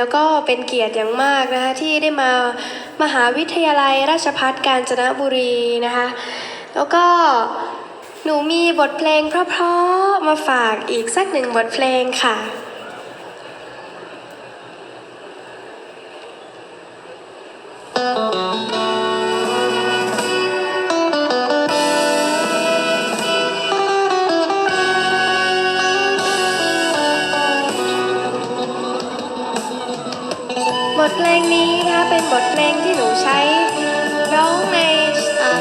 แล้วก็เป็นเกียรติอย่างมากนะคะที่ได้มามหาวิทยาลัยราชภัฏกาญจนบุรีนะคะแล้วก็หนูมีบทเพลงเพราะๆมาฝากอีกสักหนึ่งบทเพลงค่ะ บทเพลงนี้นะคะเป็นบทเพลงที่หนูใช้ร้องใน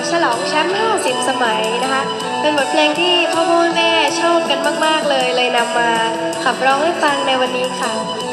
ฉลองแชมป์ 50 สมัยนะคะ เป็นบทเพลงที่พ่อพ่อแม่ชอบกันมาก ๆ เลยเลยนำมาขับร้องให้ฟังในวันนี้ค่ะ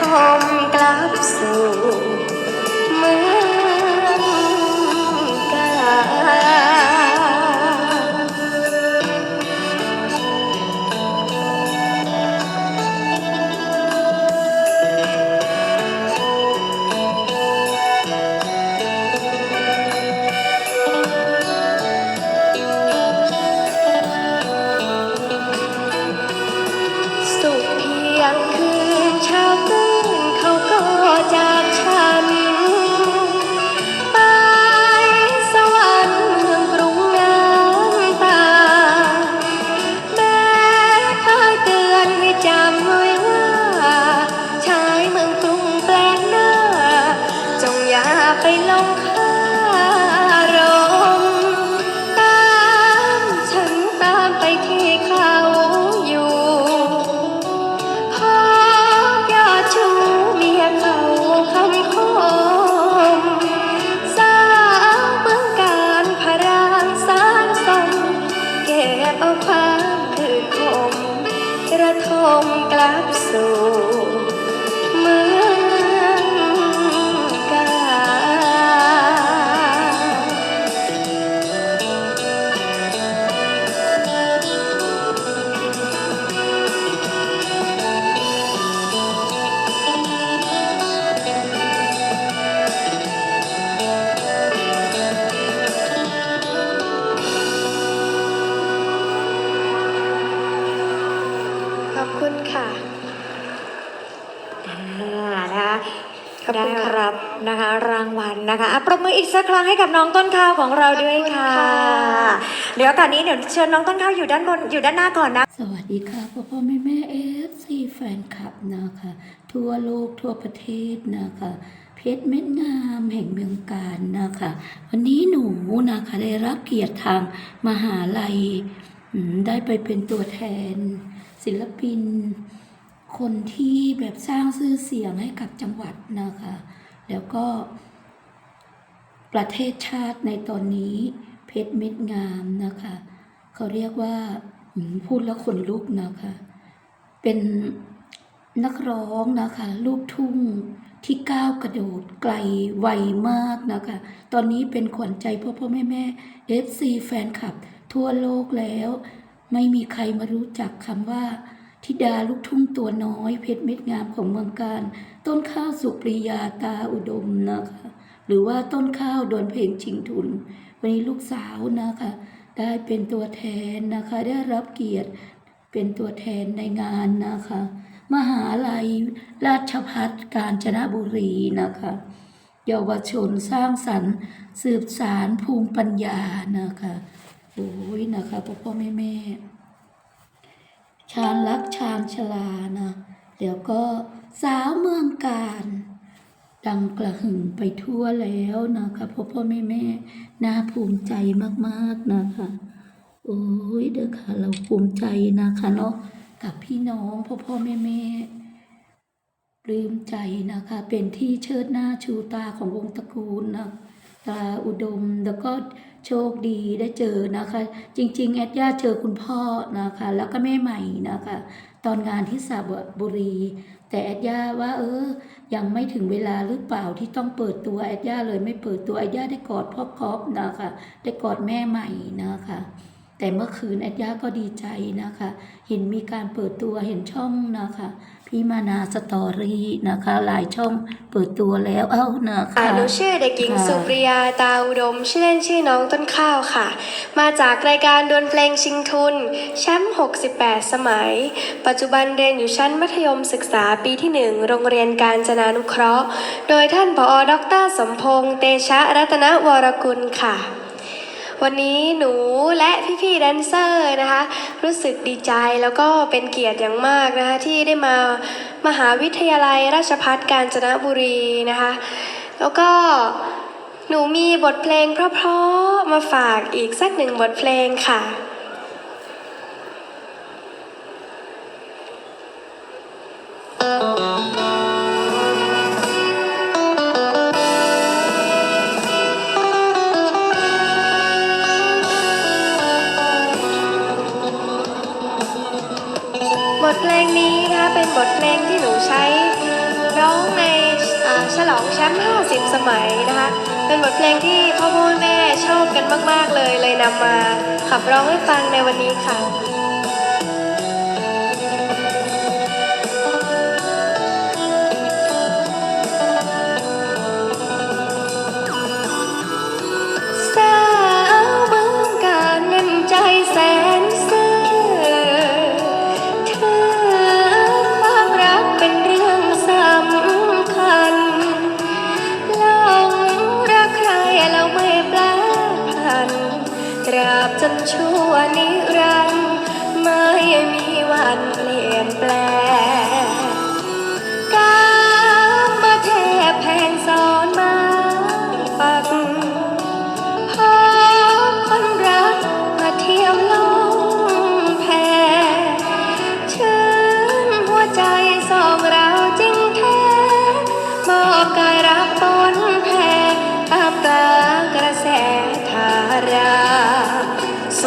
ระท สักครั้งให้กับน้องต้นข้าวของเราด้วยค่ะขอบคุณค่ะเดี๋ยวตอนนี้เดี๋ยวเชิญน้องต้นข้าวอยู่ด้านบนอยู่ด้านหน้าก่อนนะ สวัสดีค่ะพ่อพ่อแม่แม่เอฟซีแฟนคลับนะคะ ทั่วโลกทั่วประเทศนะคะ เพชรเม็ดงามแห่งเมืองการนะคะ วันนี้หนูนะคะได้รับเกียรติทางมหาลัยอืมได้ไปเป็นตัวแทน ศิลปิน คนที่แบบสร้างชื่อเสียงให้กับจังหวัดนะคะ แล้วก็ ประเทศชาติในตอนนี้เพชรเม็ดงามนะคะเขาเรียกว่าพูดแล้วขนลุกนะคะ เป็นนักร้องนะคะ ลูกทุ่งที่ก้าวกระโดดไกลไวมากนะคะ ตอนนี้เป็นขวัญใจพ่อพ่อแม่แม่ FC แฟนคลับ ทั่วโลกแล้ว ไม่มีใครมารู้จักคำว่าธิดาลูกทุ่งตัวน้อยเพชรเม็ดงามของเมืองการ ต้นข้าวสุปริยาตาอุดมนะคะ หรือว่าต้นข้าวโดนเพลงชิงทุน วันนี้ลูกสาวนะคะ ได้เป็นตัวแทนนะคะ ได้รับเกียรติเป็นตัวแทนในงานนะคะ มหาลัยราชพัฒกาญจนบุรีนะคะเยาวชนสร้างสรรค์ สืบสารภูมิปัญญานะคะโอ้ยนะคะพ่อพ่อแม่แม่ชาญรักชาญชลานะ เดี๋ยวก็สาวเมืองการ ดังกระหึ่มไปทั่วแล้วนะคะพ่อพ่อแม่แม่น่าภูมิใจมากๆนะคะ โอ้ยเด้อค่ะ เราภูมิใจนะคะเนาะกับพี่น้องพ่อพ่อแม่แม่ปลื้มใจนะคะ เป็นที่เชิดหน้าชูตาของวงตระกูลนะตาอุดมแล้วก็โชคดีได้เจอนะคะ จริง ๆ แอดย่าเจอคุณพ่อนะคะ แล้วก็แม่ใหม่นะคะ ตอนงานที่สระบุรี แต่แอดย่าว่า เออ ยังไม่ถึงเวลาหรือเปล่าที่ต้องเปิดตัวแอดย่าเลยไม่เปิดตัวแอดย่าได้กอดพ่อคอฟนะคะได้กอดแม่ใหม่นะคะแต่เมื่อคืนแอดย่าก็ดีใจนะคะ เห็นมีการเปิดตัวเห็นช่องนะคะ พี่มานาสตอรี่นะคะ หลายช่องเปิดตัวแล้วเอ้านะค่ะคะหนูชื่อเด็กหญิงค่ะสุปริยาตาอุดม ชื่อเล่นชื่อน้องต้นข้าวค่ะ มาจากรายการดวลเพลงชิงทุน แชมป์ 68 สมัย ปัจจุบันเรียนอยู่ชั้นมัธยมศึกษาปีที่ 1 โรงเรียนการจนานุเคราะห์ โดยท่านผอ ดร สมพงษ์ เตชะรัตนวรกุลค่ะ วันนี้หนูและพี่ๆแดนเซอร์นะคะ รู้สึกดีใจแล้วก็เป็นเกียรติอย่างมากนะคะที่ได้มามหาวิทยาลัยราชพัฒกาญจนบุรีนะคะ แล้วก็หนูมีบทเพลงเพราะๆมาฝากอีกสักหนึ่งบทเพลงค่ะ บทเพลงที่หนูใช้ร้องในอ่าฉลองแชมป์ 50 สมัยนะคะ เป็นบทเพลงที่พ่อพ่อแม่ชอบกันมาก ๆ เลยเลยนำมาขับร้องให้ฟังในวันนี้ค่ะ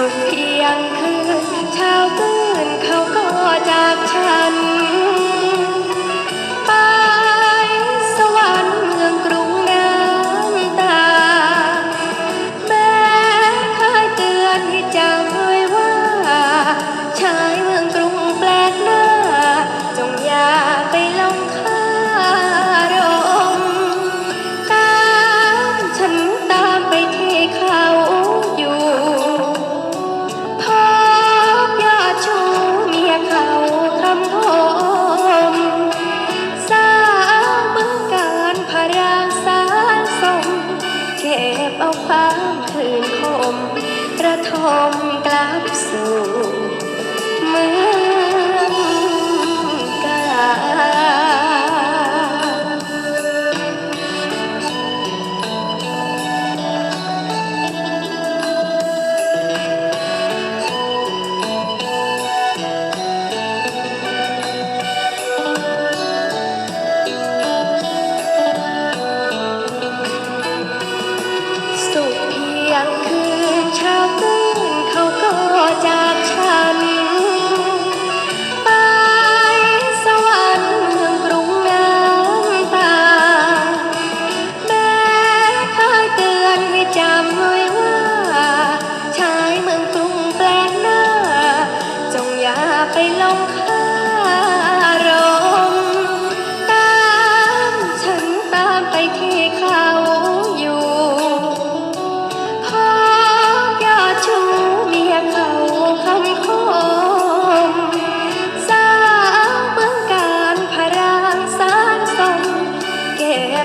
สุดเพียงคืนชาวตื่นเขาก็จากฉัน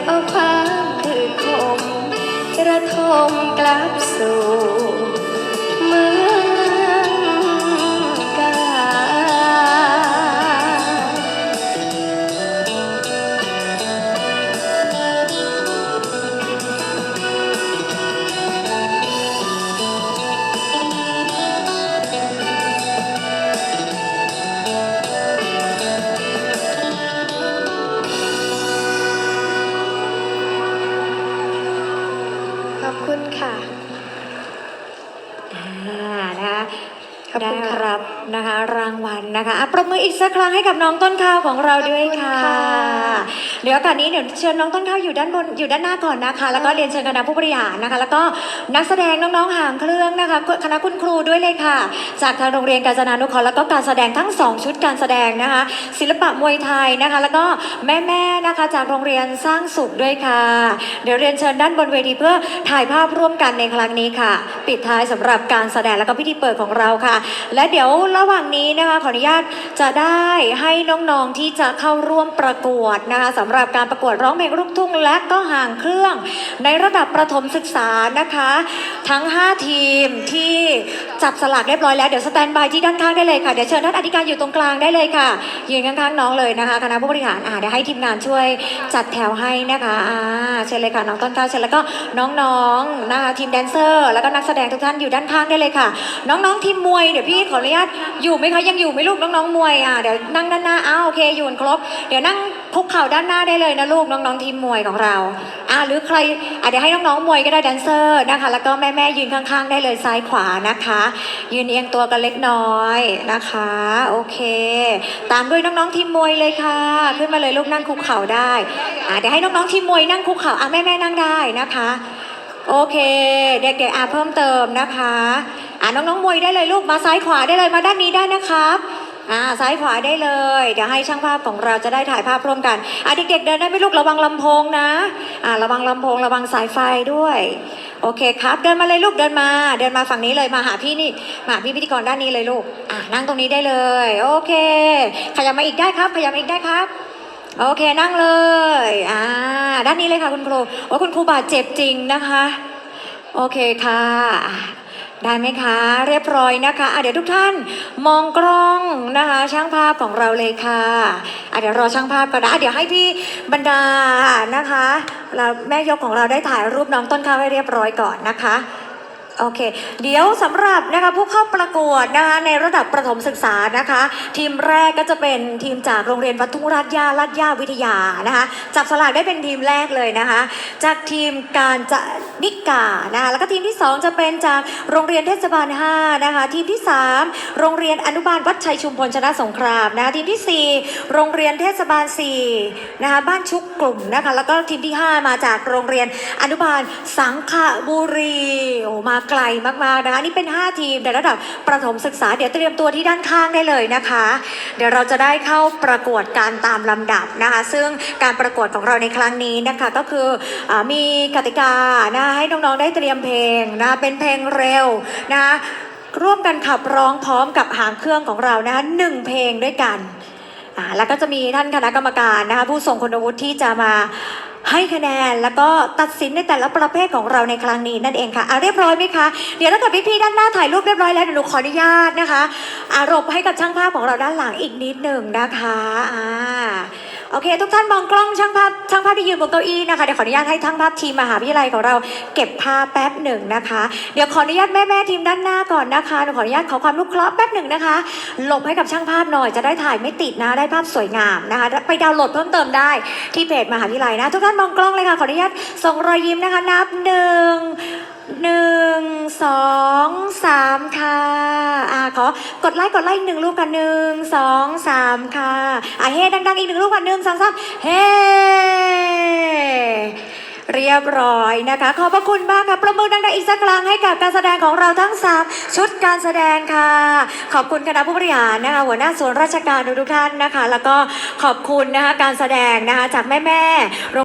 เอาความคือคมระทมกลับสู่ ได้คุณค่ะรับนะคะ รางวัลนะคะอะปรบมืออีกสักครั้งให้กับน้องต้นข้าวของเราด้วยค่ะขอบคุณค่ะ เดี๋ยวโอการนี้เดี๋ยวเชิญน้องต้นข้าวอยู่ด้านบนอยู่ด้านหน้าก่อนนะคะ แล้วก็เรียนเชิญคณะผู้บริหารนะคะ แล้วก็นักแสดงน้องๆหางเครื่องนะคะคณะคุณครูด้วยเลยค่ะ จากทางโรงเรียนกาญจนานุเคราะห์แล้วก็การแสดงทั้งสองชุดการแสดงนะคะ ศิลปะมวยไทยนะคะ แล้วก็แม่ๆนะคะจากโรงเรียนสร้างสุขด้วยค่ะ เดี๋ยวเรียนเชิญด้านบนเวทีเพื่อถ่ายภาพร่วมกันในครั้งนี้ค่ะ ปิดท้ายสำหรับการแสดงแล้วก็พิธีเปิดของเราค่ะ และเดี๋ยวระหว่างนี้นะคะขออนุญาตจะได้ให้น้องๆที่จะเข้าร่วมประกวดนะคะสำหรับการประกวดร้องเพลงลูกทุ่งและก็ห่างเครื่อง ในระดับประถมศึกษานะคะ ทั้ง 5 ทีมที่จับสลากเรียบร้อยแล้ว เดี๋ยวสแตนบายที่ด้านข้างได้เลยค่ะ เดี๋ยวเชิญท่านอธิการอยู่ตรงกลางได้เลยค่ะ ยืนข้างๆน้องเลยนะคะคณะผู้บริหารอ่าเดี๋ยวให้ทีมงานช่วยจัดแถวให้นะคะอ่าเชิญเลยค่ะน้องต้นข้าวเชิญแล้วก็น้องๆนะคะทีมแดนเซอร์ แล้วก็นักแสดงทุกท่านอยู่ด้านข้างได้เลยค่ะ น้องๆทีมมวยเดี๋ยวพี่ขออนุญาตอยู่ไหมคะยังอยู่ไหมลูกน้องๆมวยอ่าเดี๋ยวนั่งด้านหน้าอ้าวโอเคอยู่กันครบ เดี๋ยวนั่ง คุกเข่าด้านหน้าได้เลยนะลูกน้องๆทีมมวยของเราอ่าหรือใครอาเดี๋ยวให้น้องๆมวยก็ได้แดนเซอร์นะคะ แล้วก็แม่ๆยืนข้างๆ ได้เลยซ้ายขวานะคะ ยืนเอียงตัวกันเล็กน้อยนะคะ โอเค ตามด้วยน้องๆทีมมวยเลยค่ะ ขึ้นมาเลยลูกนั่งคุกเข่าได้อ่าเดี๋ยวให้น้องๆทีมมวยนั่งคุกเข่าอะแม่ๆนั่งได้นะคะโอเค เด็กๆอะเพิ่มเติมนะคะ อะน้องๆมวยได้เลยลูกมาซ้ายขวาได้เลยมาด้านนี้ได้นะครับ อ่าซ้ายขวาได้เลย เดี๋ยวให้ช่างภาพของเราจะได้ถ่ายภาพร่วมกันอะเด็กๆเดินได้ไหมลูกระวังลำโพงนะอ่าระวังลำโพงระวังสายไฟด้วย โอเคครับเดินมาเลยลูกเดินมา เดินมาฝั่งนี้เลยมาหาพี่นี่มาหาพี่พิธีกรด้านนี้เลยลูกอะนั่งตรงนี้ได้เลย โอเค ขยับมาอีกได้ครับ ขยับมาอีกได้ครับ โอเคนั่งเลยอ่าด้านนี้เลยค่ะคุณครูโอ้คุณครูบาดเจ็บจริงนะคะ โอเคค่ะอะ ได้ไหมคะ เรียบร้อยนะคะอะเดี๋ยวทุกท่านมองกล้องนะคะ ช่างภาพของเราเลยค่ะอะเดี๋ยวรอช่างภาพก่อนนะอะเดี๋ยวให้พี่บรรดานะคะแล้วแม่ยกของเราได้ถ่ายรูปน้องต้นข้าวให้เรียบร้อยก่อนนะคะ โอเค เดี๋ยวสำหรับนะคะผู้เข้าประกวดนะคะในระดับประถมศึกษานะคะ ทีมแรกก็จะเป็นทีมจากโรงเรียนวัดทุ่งราชยาลาดยาวิทยานะคะจับสลากได้เป็นทีมแรกเลยนะคะ จากทีมการจะนิกานะคะแล้วก็ทีมที่ 2 จะเป็นจากโรงเรียนเทศบาล5นะคะทีมที่ 3 โรงเรียนอนุบาลวัดชัยชุมพลชนะสงครามนะคะทีมทีสี่4 โรงเรียนเทศบาล4นะคะบ้านชุกกลุ่มนะคะแล้วก็ทีมที่ 5 มาจากโรงเรียนอนุบาลสังขบุรีโอ้มาไกลมากๆนะคะนี่เป็น 5 ทีมในระดับประถมศึกษาเดี๋ยวเตรียมตัวที่ด้านข้างได้เลยนะคะ เดี๋ยวเราจะได้เข้าประกวดการตามลำดับนะคะ ซึ่งการประกวดของเราในครั้งนี้นะคะก็คืออมีกติกานะให้น้องๆได้เตรียมเพลงนะคะเป็นเพลงเร็วนะคะร่วมกันขับร้องพร้อมกับหางเครื่องของเรานะคะหนึ่งเพลงด้วยกันอ่าแล้วก็จะมีท่านคณะกรรมการนะคะผู้ทรงคุณวุฒิที่จะมา ให้คะแนนแล้วก็ตัดสินในแต่ละประเภทของเราในครั้งนี้นั่นเองค่ะอะเรียบร้อยไหมคะ เดี๋ยวถ้าเกิดพี่ๆด้านหน้าถ่ายรูปเรียบร้อยแล้วเดี๋ยวหนูขออนุญาตนะคะ อารบให้กับช่างภาพของเราด้านหลังอีกนิดหนึ่งนะคะอ่า โอเค ทุกท่านมองกล้องช่างภาพช่างภาพที่ยืนบนเก้าอี้นะคะเดี๋ยวขออนุญาตให้ช่างภาพทีมมหาวิทยาลัยของเราเก็บภาพแป๊บหนึ่งนะคะ เดี๋ยวขออนุญาตแม่ๆทีมด้านหน้าก่อนนะคะหนูขออนุญาตขอความนุเคราะห์แป๊บหนึ่งนะคะหลบให้กับช่างภาพหน่อยจะได้ถ่ายไม่ติดนะได้ภาพสวยงามนะคะ ไปดาวน์โหลดเพิ่มเติมได้ที่เพจมหาวิทยาลัยนะ ทุกท่านมองกล้องเลยค่ะขออนุญาตส่งรอยยิ้มนะคะนับหนึ่ง หนึ่งสองสามค่ะอ่าขอกดไลค์กดไลค์อีกหนึ่งรูปกันหนึ่งสองสามค่ะอ่าเฮ้ดังๆอีกหนึ่งรูปกันหนึ่งสองสามเฮ้เรียบร้อยนะคะ ขอบพระคุณมากค่ะ ประมือดังๆอีกสักครั้งให้กับการแสดงของเราทั้ง3ชุดการแสดงค่ะ ขอบคุณคณะผู้บริหารนะคะ หัวหน้าส่วนราชการทุกท่านนะคะ แล้วก็ขอบคุณนะคะการแสดงนะคะจากแม่ๆ